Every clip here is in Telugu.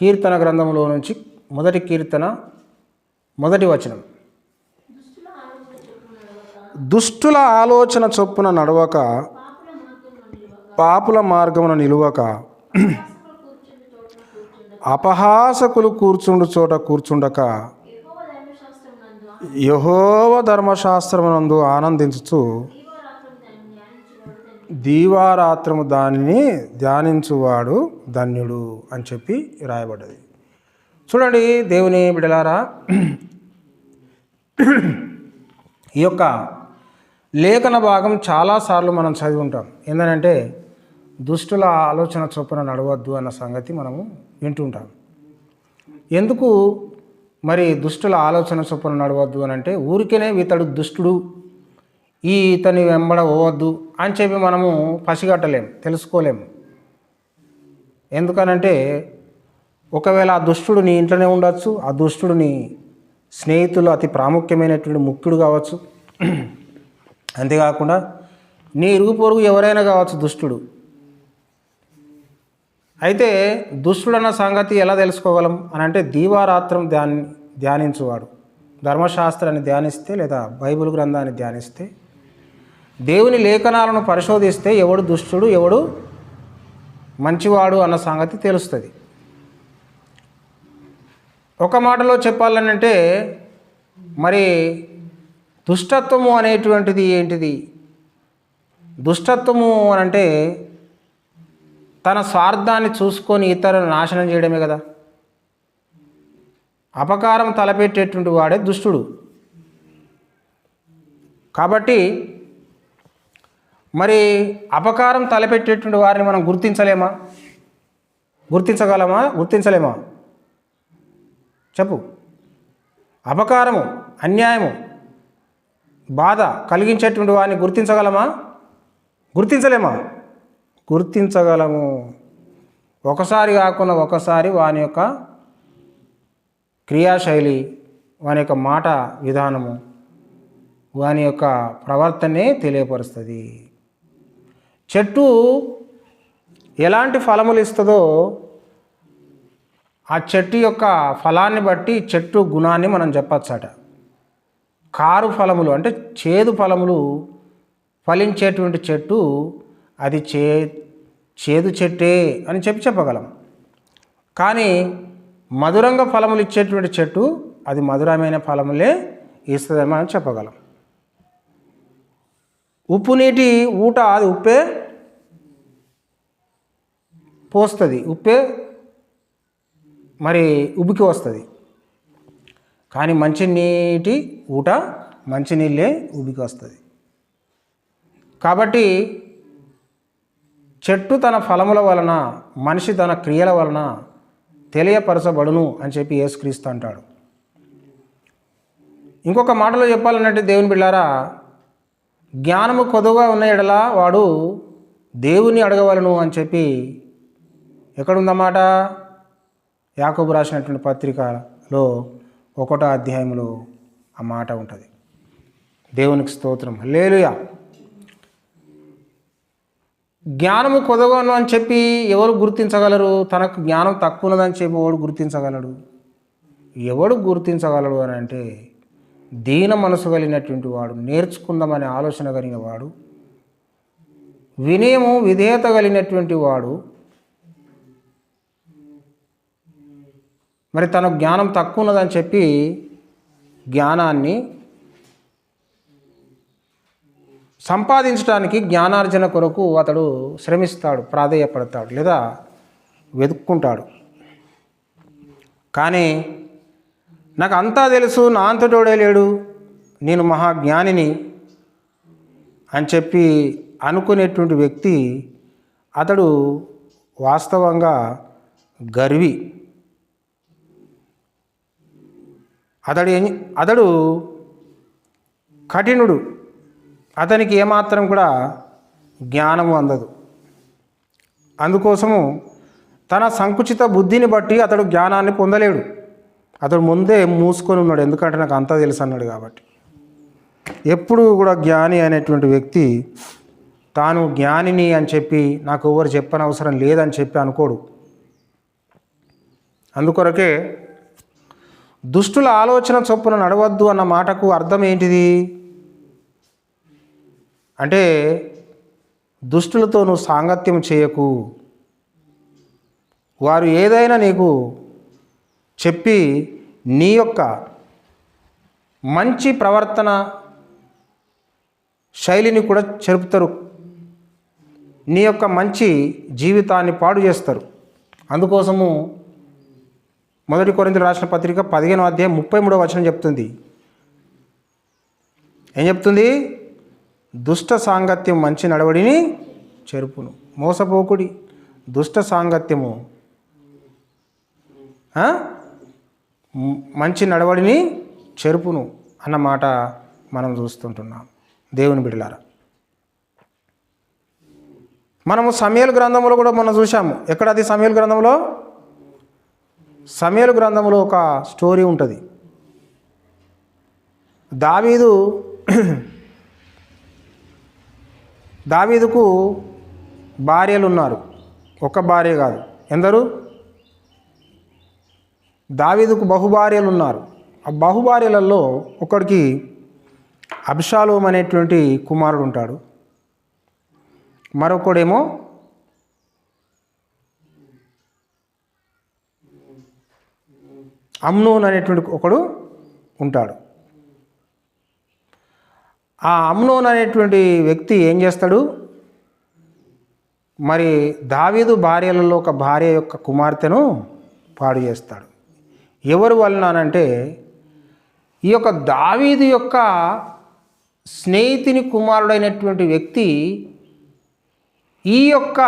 కీర్తన గ్రంథంలో నుంచి మొదటి కీర్తన మొదటి వచనం. దుష్టుల ఆలోచన చొప్పున నడవక పాపుల మార్గమున నిలువక అపహాసకులు కూర్చుండు చోట కూర్చుండక యహోవ ధర్మశాస్త్రమునందు ఆనందించుచు దీవారాత్రము దానిని ధ్యానించువాడు ధన్యుడు అని చెప్పి రాయబడ్డది. చూడండి దేవుని బిడలారా ఈ యొక్క లేఖన భాగం చాలాసార్లు మనం చదివి ఉంటాం. ఏంటంటే దుష్టుల ఆలోచన చొప్పున నడవద్దు అన్న సంగతి మనము వింటుంటాం ఎందుకు మరి దుష్టుల ఆలోచన చొప్పున నడవద్దు అని అంటే ఊరికేనే ఇతడు దుష్టుడు ఈ ఇతని వెంబడ పోవద్దు అని చెప్పి మనము పసిగట్టలేం తెలుసుకోలేము ఎందుకనంటే ఒకవేళ ఆ దుష్టుడు నీ ఇంట్లోనే ఉండొచ్చు ఆ దుష్టుడు నీ స్నేహితులు అతి ప్రాముఖ్యమైనటువంటి ముఖ్యుడు కావచ్చు. అంతేకాకుండా నీ ఇరుగు పొరుగు ఎవరైనా కావచ్చు దుష్టుడు. అయితే దుష్టుడు అన్న సంగతి ఎలా తెలుసుకోగలం అని అంటే దీవారాత్రం ధ్యాని ధ్యానించువాడు. ధర్మశాస్త్రాన్ని ధ్యానిస్తే లేదా బైబిల్ గ్రంథాన్ని ధ్యానిస్తే దేవుని లేఖనాలను పరిశోధిస్తే ఎవడు దుష్టుడు ఎవడు మంచివాడు అన్న సంగతి తెలుస్తుంది. ఒక మాటలో చెప్పాలనంటే మరి దుష్టత్వము అనేటువంటిది ఏంటిది? దుష్టత్వము అని అంటే తన స్వార్థాన్ని చూసుకొని ఇతరులను నాశనం చేయడమే కదా. అపకారం తలపెట్టేటువంటి వాడే దుష్టుడు. కాబట్టి మరి అపకారం తలపెట్టేటువంటి వారిని మనం గుర్తించలేమా? గుర్తించగలమా? గుర్తించలేమా? చెప్పు. అపకారము అన్యాయము బాధ కలిగించేటువంటి వారిని గుర్తించగలమా? గుర్తించలేమా? గుర్తించగలము. ఒకసారి కాకుండా ఒకసారి వాని యొక్క క్రియాశైలి వాని యొక్క మాట విధానము వాని యొక్క ప్రవర్తనే తెలియపరుస్తుంది. చెట్టు ఎలాంటి ఫలములు ఇస్తుందో ఆ చెట్టు యొక్క ఫలాన్ని బట్టి చెట్టు గుణాన్ని మనం చెప్పచ్చట. కారు ఫలములు అంటే చేదు ఫలములు ఫలించేటువంటి చెట్టు అది చే చేదు చెట్టే అని చెప్పి చెప్పగలం. కానీ మధురంగా ఫలములు ఇచ్చేటువంటి చెట్టు అది మధురమైన ఫలములే ఇస్తుందని మనం చెప్పగలం. ఉప్పు నీటి ఊట అది ఉప్పే పోస్తుంది ఉప్పే మరి ఉబికి వస్తుంది. కానీ మంచినీటి ఊట మంచినీళ్ళే ఉబికి వస్తుంది. కాబట్టి చెట్టు తన ఫలముల వలన మనిషి తన క్రియల వలన తెలియపరచబడును అని చెప్పి యేసుక్రీస్తు అంటాడు. ఇంకొక మాటలో చెప్పాలన్నట్టు దేవుని బిళ్ళారా జ్ఞానము కొదువుగా ఉన్న ఎడల వాడు దేవుని అడగవలను అని చెప్పి ఎక్కడుందన్నమాట? యాకోబు రాసినటువంటి పత్రికలో ఒకటో అధ్యాయంలో ఆ మాట ఉంటుంది. దేవునికి స్తోత్రం. లేలుయా జ్ఞానము కొదవను అని చెప్పి ఎవరు గుర్తించగలరు? తనకు జ్ఞానం తక్కువ ఉన్నదని చెప్పి ఎవడు గుర్తించగలడు? ఎవడు గుర్తించగలడు అని అంటే దీన మనసు కలిగినటువంటి వాడు నేర్చుకుందామనే ఆలోచన కలిగిన వాడు వినయము విధేయత కలిగినటువంటి వాడు మరి తన జ్ఞానం తక్కువ ఉన్నదని చెప్పి జ్ఞానాన్ని సంపాదించడానికి జ్ఞానార్జన కొరకు అతడు శ్రమిస్తాడు ప్రాధేయపడతాడు లేదా వెతుక్కుంటాడు. కానీ నాకు అంతా తెలుసు నా అంతటోడే లేడు. నేను మహాజ్ఞానిని అని చెప్పి అనుకునేటువంటి వ్యక్తి అతడు వాస్తవంగా గర్వి. అతడు ఏం- అతడు కఠినుడు. అతనికి ఏమాత్రం కూడా జ్ఞానము అందదు. అందుకోసము తన సంకుచిత బుద్ధిని బట్టి అతడు జ్ఞానాన్ని పొందలేడు. అతడు ముందే మూసుకొని ఉన్నాడు. ఎందుకంటే నాకు అంతా తెలుసు అన్నాడు కాబట్టి. ఎప్పుడు కూడా జ్ఞాని అనేటువంటి వ్యక్తి తాను జ్ఞానిని అని చెప్పి నాకు ఎవరు చెప్పని అవసరం లేదని చెప్పి అనుకోడు. అందుకొరకే దుష్టుల ఆలోచన చొప్పున నడవద్దు అన్న మాటకు అర్థం ఏంటిది? అంటే దుష్టులతో నువ్వు సాంగత్యం చేయకు. వారు ఏదైనా నీకు చెప్పి నీ యొక్క మంచి ప్రవర్తన శైలిని కూడా చెరుపుతారు. నీ యొక్క మంచి జీవితాన్ని పాడు చేస్తారు. అందుకోసము మొదటి కొరింతలు రాసిన పత్రిక పదిహేను అధ్యాయం ముప్పై మూడో వచనం చెప్తుంది. ఏం చెప్తుంది? దుష్ట సాంగత్యం మంచి నడవడిని చెరుపును. మోసపోకుడి. దుష్ట సాంగత్యము. మంచి నడవడిని చెరుపును అన్నమాట మనం చూస్తుంటున్నాం. దేవుని బిడలారా మనము సమయలు గ్రంథంలో కూడా మనం చూసాము ఎక్కడ అది సమయలు గ్రంథంలో సమయలు గ్రంథంలో ఒక స్టోరీ ఉంటుంది. దావీదు దావీదుకు భార్యలు ఉన్నారు ఒక భార్య కాదు. ఎందరు? దావీదుకు బహుభార్యలు ఉన్నారు ఆ బహుభార్యలలో ఒకడికి అబ్షాలోం అనేటువంటి కుమారుడు ఉంటాడు మరొకడేమో అమ్నోన్ అనేటువంటి ఒకడు ఉంటాడు. ఆ అమ్నోన్ అనేటువంటి వ్యక్తి ఏం చేస్తాడు? మరి దావీదు భార్యలలో ఒక భార్య యొక్క కుమార్తెను పాడు చేస్తాడు. ఎవరు వలనంటే ఈ యొక్క దావీదు యొక్క స్నేహితుని కుమారుడైనటువంటి వ్యక్తి ఈ యొక్క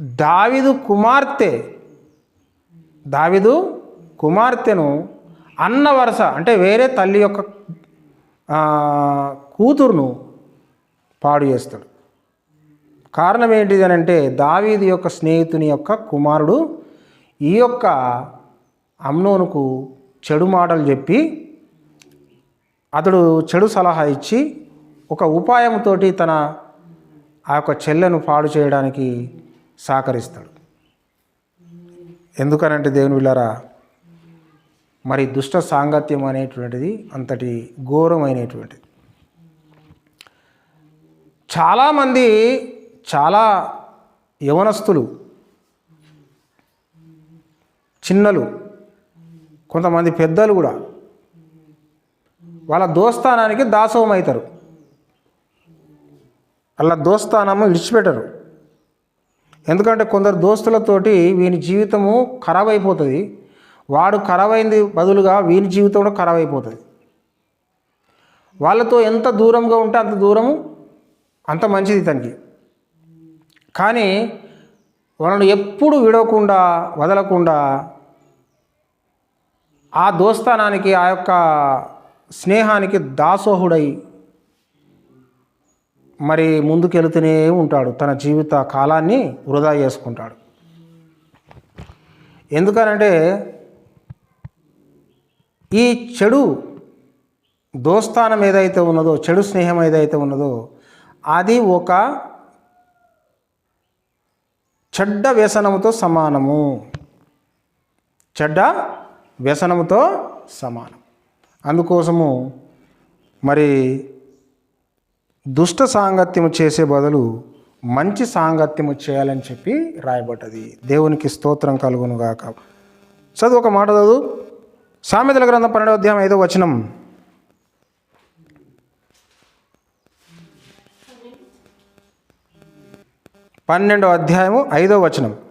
దావీదు కుమార్తె దావీదు కుమార్తెను అన్న వరుస అంటే వేరే తల్లి యొక్క కూతురును పాడు చేస్తాడు. కారణం ఏంటిది అని అంటే దావీదు యొక్క స్నేహితుని యొక్క కుమారుడు ఈ యొక్క అమ్నోనుకు చెడు మాటలు చెప్పి అతడు చెడు సలహా ఇచ్చి ఒక ఉపాయంతోటి తన ఆ యొక్క చెల్లెను పాడు చేయడానికి సహకరిస్తాడు. ఎందుకనంటే దేవుని విళ్ళారా మరి దుష్ట సాంగత్యం అనేటువంటిది అంతటి ఘోరమైనటువంటిది. చాలామంది చాలా యవనస్తులు చిన్నలు కొంతమంది పెద్దలు కూడా వాళ్ళ దోస్తానానికి దాసోహం అవుతారు వాళ్ళ దోస్తానము విడిచిపెట్టరు. ఎందుకంటే కొందరు దోస్తులతోటి వీని జీవితము ఖరాబ్ అయిపోతుంది వాడు ఖరాబ్ అయింది బదులుగా వీని జీవితం కూడా ఖరాబ్ అయిపోతుంది వాళ్ళతో ఎంత దూరంగా ఉంటే అంత దూరము అంత మంచిది తనకి. కానీ వాళ్ళను ఎప్పుడు విడవకుండా వదలకుండా ఆ దోస్తానానికి ఆ యొక్క స్నేహానికి దాసోహుడై మరి ముందుకెళుతూనే ఉంటాడు. తన జీవిత కాలాన్ని వృధా చేసుకుంటాడు. ఎందుకనంటే ఈ చెడు దోస్తానం ఏదైతే ఉన్నదో చెడు స్నేహం ఏదైతే ఉన్నదో అది ఒక చెడ్డ వ్యసనముతో సమానము. చెడ్డ వ్యసనముతో సమానం. అందుకోసము మరి దుష్ట సాంగత్యము చేసే బదులు మంచి సాంగత్యము చేయాలని చెప్పి రాయబడ్డది. దేవునికి స్తోత్రం కలుగునుగాక. చదువు ఒక మాట చదువు. సామెతల గ్రంథం పన్నెండవ అధ్యాయం ఐదో వచనం. పన్నెండో అధ్యాయము ఐదో వచనం.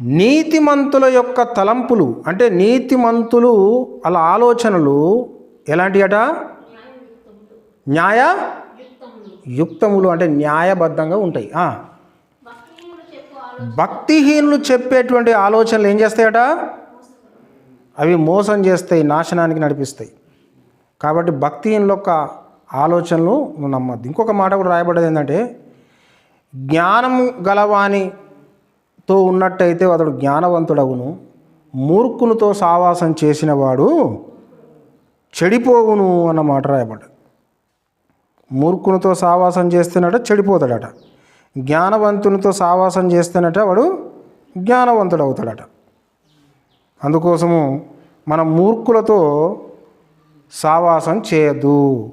నీతిమంతుల యొక్క తలంపులు అంటే నీతిమంతులు అలా ఆలోచనలు ఎలాంటి అట న్యాయ యుక్తములు అంటే న్యాయబద్ధంగా ఉంటాయి. భక్తిహీనులు చెప్పేటువంటి ఆలోచనలు ఏం చేస్తాయట? అవి మోసం చేస్తాయి నాశనానికి నడిపిస్తాయి. కాబట్టి భక్తిహీనుల యొక్క ఆలోచనలు నువ్వు నమ్మద్దు. ఇంకొక మాట కూడా రాయబడ్డది ఏంటంటే జ్ఞానం గలవాని తో ఉన్నట్టయితే అతడు జ్ఞానవంతుడవును మూర్ఖునితో సావాసం చేసిన వాడు చెడిపోవును అన్న మాట రాయబడ్డది. మూర్ఖునితో సావాసం చేస్తున్నట చెడిపోతాడట. జ్ఞానవంతునితో సావాసం చేస్తున్నట వాడు జ్ఞానవంతుడు అవుతాడట అందుకోసము మనం మూర్ఖులతో సావాసం చేయద్దు.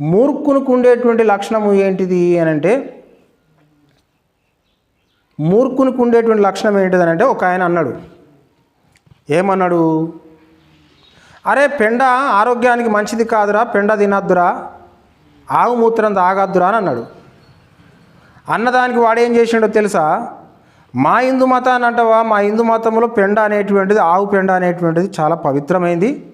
మూర్ఖునికి ఉండేటువంటి లక్షణము ఏంటిది అని అంటే మూర్ఖునికి ఉండేటువంటి లక్షణం ఏంటిదని అంటే ఒక ఆయన అన్నాడు. ఏమన్నాడు? అరే పెండ ఆరోగ్యానికి మంచిది కాదురా పెండ తినద్దురా ఆగుమూత్రం తాగద్దురా అని అన్నాడు. అన్నదానికి వాడేం చేసిండో తెలుసా? మా హిందూ మతాన్ని అంటావా? మా హిందూ మతంలో పెండ అనేటువంటిది ఆవు పెండ అనేటువంటిది చాలా పవిత్రమైంది.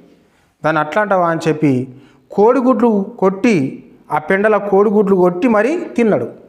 దాన్ని అట్లా అంటావా అని చెప్పి కోడిగుడ్లు కొట్టి ఆ పెండల కోడిగుడ్లు కొట్టి మరీ తిన్నాడు.